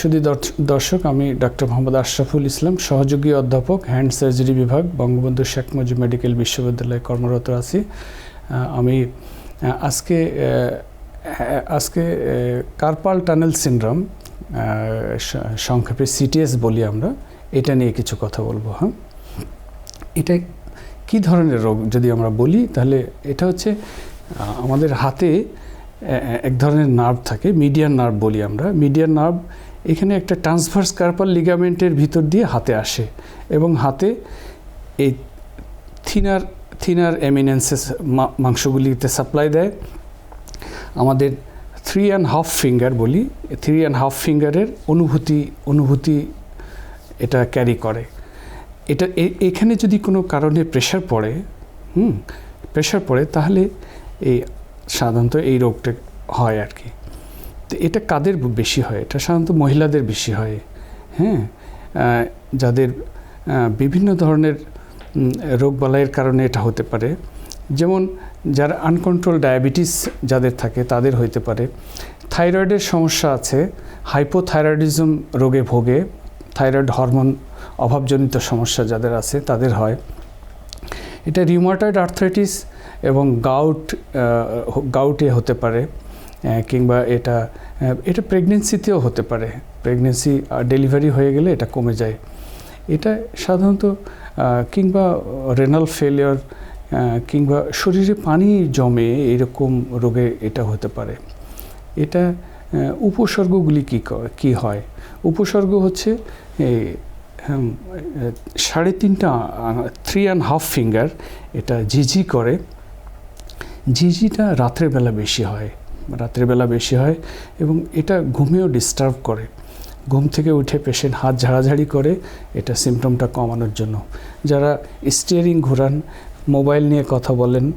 শুধু দর্শক, আমি ডক্টর মোহাম্মদ আশরাফুল ইসলাম, সহযোগী অধ্যাপক, হ্যান্ড সার্জারি বিভাগ, বঙ্গবন্ধু শেখ মুজিব মেডিকেল বিশ্ববিদ্যালয়ে কর্মরত আছি। আমি আজকে আজকে কার্পাল টানেল সিনড্রোম সংক্ষেপে সিটিএস বলি আমরা, এটা নিয়ে কিছু কথা বলব হ্যাঁ? এটা কি ধরনের রোগ, যদি আমরা বলি, তাহলে এটা হচ্ছে আমাদের হাতে এক ধরনের নার্ভ থাকে মিডিয়ান নার্ভ বলি আমরা। মিডিয়ান নার্ভ এখানে একটা ট্রান্সভার্স কার্পাল লিগামেন্টের ভিতর দিয়ে হাতে আসে এবং হাতে এই থিনার থিনার এমিনেন্সেস মাংসগুলিতে সাপ্লাই দেয়। আমাদের থ্রি অ্যান্ড হাফ ফিঙ্গার বলি থ্রি অ্যান্ড হাফ ফিঙ্গারের অনুভূতি অনুভূতি এটা ক্যারি করে। এটা এখানে যদি কোনো কারণে প্রেশার পড়ে, হুম প্রেশার পড়ে, তাহলে এই সাধারণত এই রোগটা হয় আর কি। তো এটা কাদের বেশি হয়? এটা সাধারণত মহিলাদের বেশি হয়। হ্যাঁ? যাদের বিভিন্ন ধরনের রোগবালাইয়ের কারণে এটা হতে পারে। যেমন যারা আনকন্ট্রোল ডায়াবেটিস যাদের থাকে তাদের হইতে পারে। থাইরয়েডের সমস্যা আছে। হাইপোথাইরয়েডিজম রোগে ভোগে। থাইরয়েড হরমোন অভাবজনিত সমস্যা যাদের আছে তাদের হয়। এটা রিউমাটয়েড আর্থ্রাইটিস এবং গাউট গাউটে হতে পারে। কিংবা এটা এটা প্রেগনেন্সিতেও হতে পারে। প্রেগনেন্সি ডেলিভারি হয়ে গেলে এটা কমে যায়। এটা সাধারণত কিংবা রেনাল ফেলিওর কিংবা শরীরে পানি জমে এরকম রোগে এটা হতে পারে। এটা উপসর্গগুলি কী ক- হয়? উপসর্গ হচ্ছে সাড়ে তিনটা থ্রি অ্যান্ড হাফ ফিঙ্গার এটা ঝিঝি করে। ঝিঝিটা রাত্রেবেলা বেশি হয়। রাত্রের বেলা বেশি হয় এবং এটা ঘুমেও ডিস্টার্ব করে। ঘুম থেকে উঠে পেশেন্ট হাত ঝাড়াঝাড়ি করে, এটা সিমটমটা কমানোর জন্য। যারা স্টিয়ারিং ঘোরান মোবাইল নিয়ে কথা বলেন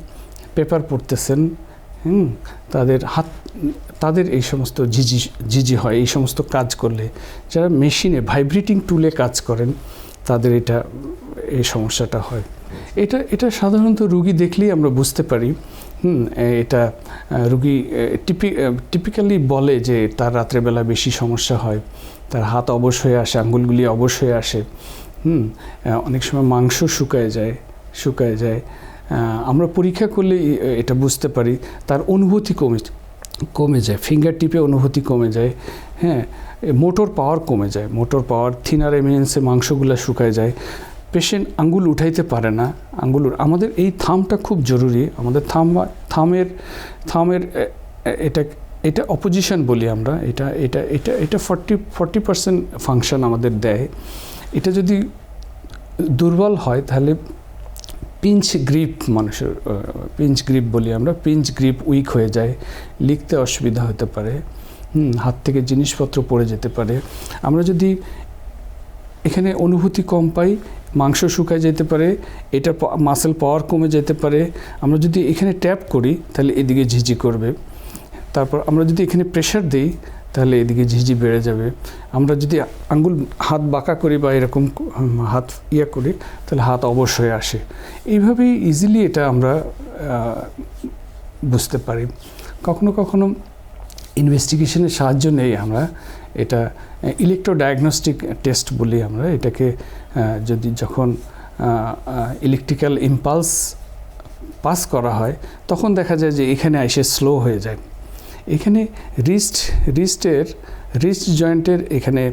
পেপার পড়তেছেন, হুম, তাদের হাত, তাদের এই সমস্ত ঝিঝি ঝিঝি হয়, এই সমস্ত কাজ করলে। যারা মেশিনে ভাইব্রেটিং টুলে কাজ করেন, তাদের এটা, এই সমস্যাটা হয়। এটা এটা সাধারণত রুগী দেখলেই আমরা বুঝতে পারি হুম এটা রুগী টিপি টিপিক্যালি বলে যে তার রাত্রেবেলা বেশি সমস্যা হয়। তার হাত অবশ হয়ে আসে, আঙ্গুলগুলি অবশ হয়ে আসে। হুম অনেক সময় মাংস শুকায় যায় শুকায় যায়। আমরা পরীক্ষা করলে এটা বুঝতে পারি, তার অনুভূতি কমে কমে যায় ফিঙ্গার টিপে অনুভূতি কমে যায় হ্যাঁ মোটর পাওয়ার কমে যায়। মোটর পাওয়ার থিনার এমিনেন্সে মাংসগুলো শুকায় যায়। পেশেন্ট আঙ্গুল উঠাইতে পারে না, আঙ্গুল আমাদের এই থামটা খুব জরুরি। আমাদের থাম থামের থামের এটা এটা অপোজিশন বলি আমরা। এটা এটা এটা এটা ফর্টি ফর্টি পার্সেন্ট ফাংশন আমাদের দেয়। এটা যদি দুর্বল হয়, তাহলে পিঞ্চ গ্রিপ মানুষের পিঞ্চ গ্রিপ বলি আমরা। পিঞ্চ গ্রিপ উইক হয়ে যায়। লিখতে অসুবিধা হতে পারে। হাত থেকে জিনিসপত্র পড়ে যেতে পারে। আমরা যদি এখানে অনুভূতি কম পাই, মাংস শুকায় যেতে পারে, এটা মাসেল পাওয়ার কমে যেতে পারে। আমরা যদি এখানে ট্যাপ করি, তাহলে এদিকে ঝিঝি করবে। তারপর আমরা যদি এখানে প্রেশার দিই, তাহলে এদিকে ঝিঝি বেড়ে যাবে। আমরা যদি আঙ্গুল হাত বাঁকা করি বা এরকম হাত ইয়া করি, তাহলে হাত অবশ্যই আসে। এইভাবেই ইজিলি এটা আমরা বুঝতে পারি। কখনো কখনো ইনভেস্টিগেশনের সাহায্য নেই আমরা। এটা ইলেকট্রো ডায়াগনস্টিক টেস্ট বলি আমরা। এটাকে যদি যখন ইলেকট্রিক্যাল ইম্পালস পাস করা হয়, তখন দেখা যায় যে এখানে এসে স্লো হয়ে যায়। এখানে রিস্ট রিস্টের রিস্ট জয়েন্টের এখানে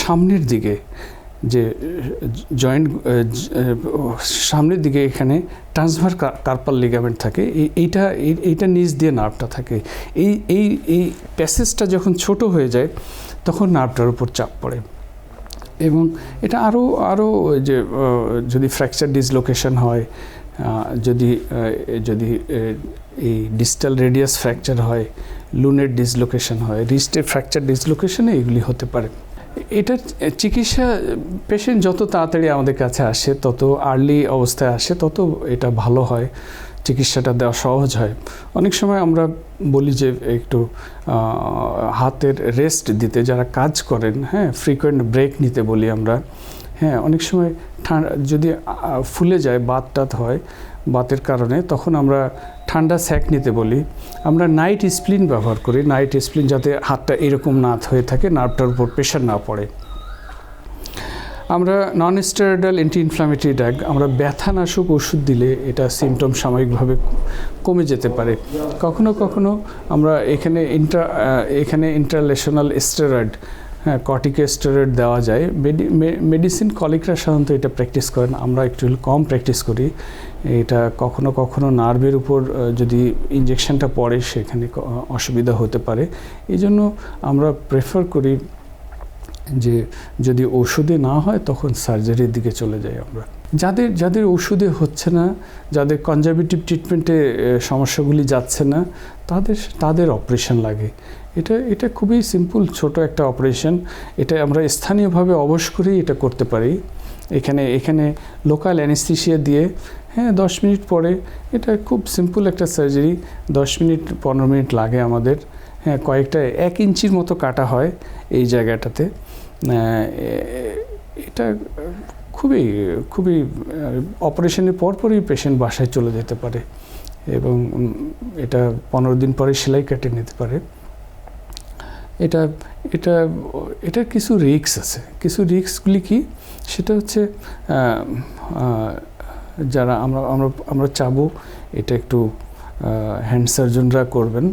সামনের দিকে যে জয়েন্ট সামনের দিকে এখানে ট্রান্সফার কার্পাল লিগামেন্ট থাকে। এই- এইটা এই- এইটা নিচ দিয়ে নার্ভটা থাকে। এই এই এই প্যাসেজটা যখন ছোট হয়ে যায়, তখন নার্ভটার উপর চাপ পড়ে। এবং এটা আরও আরও যে যদি ফ্র্যাকচার ডিসলোকেশন হয় যদি যদি এই ডিস্টাল রেডিয়াস ফ্র্যাকচার হয় লুনের ডিসলোকেশন হয় রিস্টের ফ্র্যাকচার ডিসলোকেশনে এগুলি হতে পারে। এটার চিকিৎসা পেশেন্ট যত তাড়াতাড়ি আমাদের কাছে আসে, তত আর্লি অবস্থায় আসে, তত এটা ভালো হয়। চিকিৎসাটা দেওয়া সহজ হয়। অনেক সময় আমরা বলি যে একটু হাতের রেস্ট দিতে, যারা কাজ করেন হ্যাঁ ফ্রিকোয়েন্ট ব্রেক নিতে বলি আমরা। হ্যাঁ অনেক সময় ঠান্ডা, যদি ফুলে যায় বাত টাত হয়, বাতের কারণে, তখন আমরা ঠান্ডা স্যাক নিতে বলি। আমরা নাইট স্প্লিন ব্যবহার করি, নাইট স্প্লিন যাতে হাতটা এরকম না হয়ে থাকে, নার্ভটার উপর প্রেশার না পড়ে। আমরা non steroidal anti inflammatory drug আমরা ব্যথানাশক ওষুধ দিলে এটা সিমটম সাময়িকভাবে কমে যেতে পারে। কখনো কখনো আমরা এখানে ইন্টার এখানে ইন্টারলেশনাল স্টেরয়েড হ্যাঁ কর্টিকোস্টেরয়েড দেওয়া যায়। মেডিসিন কলিকরা সাধারণত এটা প্র্যাকটিস করেন। আমরা একটু কম প্র্যাকটিস করি। এটা কখনো কখনো নার্ভের উপর যদি ইঞ্জেকশনটা পড়ে সেখানে অসুবিধা হতে পারে। এই জন্য আমরা প্রেফার করি যে যদি ওষুধে না হয়, তখন সার্জারির দিকে চলে যাই আমরা। যাদের যাদের ওষুধে হচ্ছে না, যাদের কনজারভেটিভ ট্রিটমেন্টে সমস্যাগুলি যাচ্ছে না, তাদের তাদের অপারেশন লাগে। এটা এটা খুবই সিম্পল ছোট একটা অপারেশন এটা আমরা স্থানীয়ভাবে অবশ করেই এটা করতে পারি। এখানে এখানে লোকাল অ্যানেস্থিসিয়া দিয়ে হ্যাঁ দশ মিনিট পরে এটা খুব সিম্পল একটা সার্জারি দশ মিনিট, পনেরো মিনিট লাগে আমাদের। হ্যাঁ কয়েকটা এক ইঞ্চির মতো কাটা হয় এই জায়গাটাতে। এটা খুবই খুবই অপারেশনের পরপরই পেশেন্ট বাসায় চলে যেতে পারে এবং এটা পনেরো দিন পরে সেলাই কেটে নিতে পারে। এটা এটা এটা কিছু রিক্স আছে। কিছু রিক্সগুলি কি? সেটা হচ্ছে যারা আমরা আমরা আমরা চাবো, এটা একটু হ্যান্ড সার্জনরা করবেন।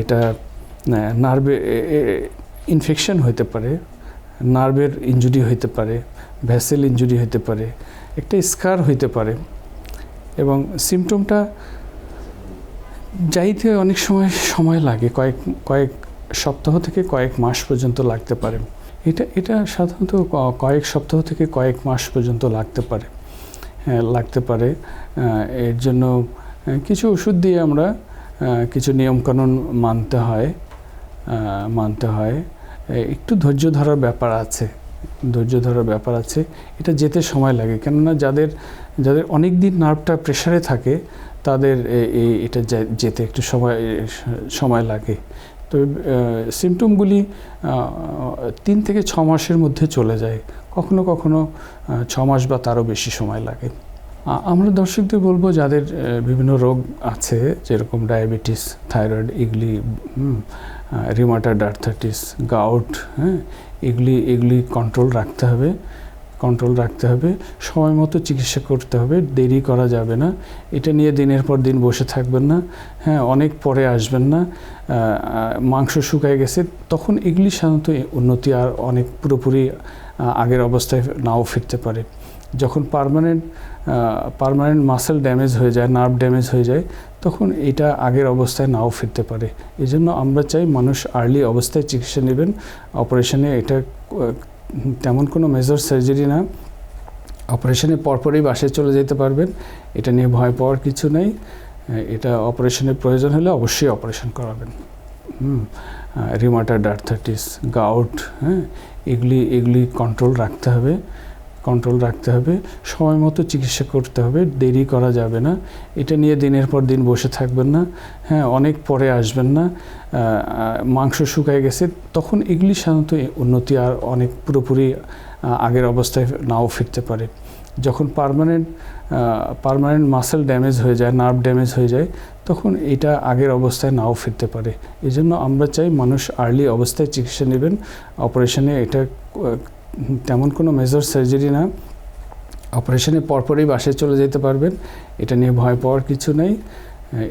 এটা নার্ভে ইনফেকশন হতে পারে। নার্ভের ইনজুরি হতে পারে ভ্যাসেল ইনজুরি হতে পারে একটা স্কার হইতে পারে এবং সিমটমটা যাইতে অনেক সময় সময় লাগে কয়েক কয়েক সপ্তাহ থেকে কয়েক মাস পর্যন্ত লাগতে পারে। এটা এটা সাধারণত কয়েক সপ্তাহ থেকে কয়েক মাস পর্যন্ত লাগতে পারে। হ্যাঁ, লাগতে পারে। এর জন্য কিছু ওষুধ দিয়ে আমরা কিছু নিয়মকানুন মানতে হয় মানতে হয়। একটু ধৈর্য ধরার ব্যাপার আছে। ধৈর্য ধরার ব্যাপার আছে। এটা যেতে সময় লাগে। কেননা যাদের যাদের অনেক দিন নার্ভটা প্রেশারে থাকে, তাদের এই এটা যেতে একটু সময় সময় লাগে। তো সিমটমগুলি তিন থেকে ছ মাসের মধ্যে চলে যায়। কখনো কখনো ছ মাস বা তারও বেশি সময় লাগে। আমরা দর্শকদের বলব, যাদের বিভিন্ন রোগ আছে, যেরকম ডায়াবেটিস থাইরয়েড এগুলি রিমাটাড আর্থাইটিস গাউট হ্যাঁ এগুলি এগুলি কন্ট্রোল রাখতে হবে কন্ট্রোল রাখতে হবে। সময় মতো চিকিৎসা করতে হবে, দেরি করা যাবে না। এটা নিয়ে দিনের পর দিন বসে থাকবেন না হ্যাঁ অনেক পরে আসবেন না। মাংস শুকায় গেছে, তখন এগুলি সাধারণত উন্নতি আর অনেক পুরোপুরি আগের অবস্থায় নাও ফিরতে পারে। যখন পার্মানেন্ট পার্মানেন্ট মাসেল ড্যামেজ হয়ে যায় নার্ভ ড্যামেজ হয়ে যায়, তখন এটা আগের অবস্থায় নাও ফিরতে পারে। এই জন্য আমরা চাই মানুষ আর্লি অবস্থায় চিকিৎসা নেবেন। অপারেশনে এটা তেমন কোনো মেজর সার্জারি না। অপারেশনে পরপরই বাসায় চলে যেতে পারবেন। এটা নিয়ে ভয় পাওয়ার কিছু নেই। এটা অপারেশনের প্রয়োজন হলে অবশ্যই অপারেশন করাবেন। হুম রিমাটাড আর্থাইটিস গাউট হ্যাঁ এগুলি এগুলি কন্ট্রোল রাখতে হবে। কন্ট্রোল রাখতে হবে, সময় মতো চিকিৎসা করতে হবে, দেরি করা যাবে না। এটা নিয়ে দিনের পর দিন বসে থাকবেন না হ্যাঁ অনেক পরে আসবেন না মাংস শুকায় গেছে, তখন এগুলি সাধারণত উন্নতি আর অনেক পুরোপুরি আগের অবস্থায় নাও ফিরতে পারে। যখন পারমানেন্ট পারমানেন্ট মাসেল ড্যামেজ হয়ে যায় নার্ভ ড্যামেজ হয়ে যায়, তখন এটা আগের অবস্থায় নাও ফিরতে পারে। এই জন্য আমরা চাই মানুষ আর্লি অবস্থায় চিকিৎসা নেবেন অপারেশনে এটা তেমন কোনো মেজর সার্জারি না। অপারেশনের পরপরই বাসায় চলে যেতে পারবেন। এটা নিয়ে ভয় পাওয়ার কিছু নেই।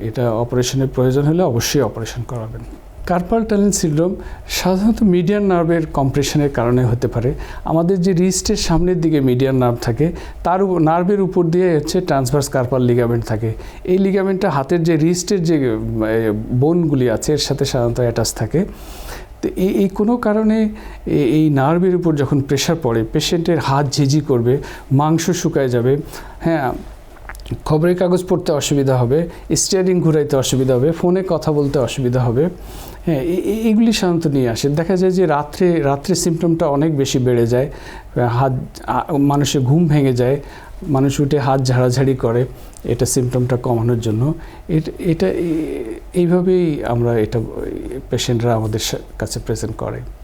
এটা অপারেশনের প্রয়োজন হলে অবশ্যই অপারেশন করাবেন। কার্পাল টানেল সিনড্রোম সাধারণত মিডিয়ান নার্ভের কম্প্রেশনের কারণে হতে পারে। আমাদের যে রিস্টের সামনের দিকে মিডিয়ান নার্ভ থাকে, তার উপর নার্ভের উপর দিয়ে হচ্ছে ট্রান্সভার্স কার্পাল লিগামেন্ট থাকে। এই লিগামেন্টটা হাতের যে রিস্টের যে বোনগুলি আছে, এর সাথে সাধারণত অ্যাটাচ থাকে। তো এই এই কোনো কারণে এই নার্ভের উপর যখন প্রেশার পড়ে পেশেন্টের হাত ঝিঝি করবে, মাংস শুকায় যাবে হ্যাঁ খবরের কাগজ পড়তে অসুবিধা হবে স্টিয়ারিং ঘুরাইতে অসুবিধা হবে ফোনে কথা বলতে অসুবিধা হবে হ্যাঁ এ- এ- সাধারণত নিয়ে আসে। দেখা যায় যে রাত্রে রাত্রে সিমটমটা অনেক বেশি বেড়ে যায় হাত মানুষের ঘুম ভেঙে যায় মানুষ উঠে হাত ঝাড়াঝাড়ি করে, এটা সিমটমটা কমানোর জন্য। এট- এইভাবেই আমরা এটা পেশেন্টরা আমাদের কাছে প্রেজেন্ট করে।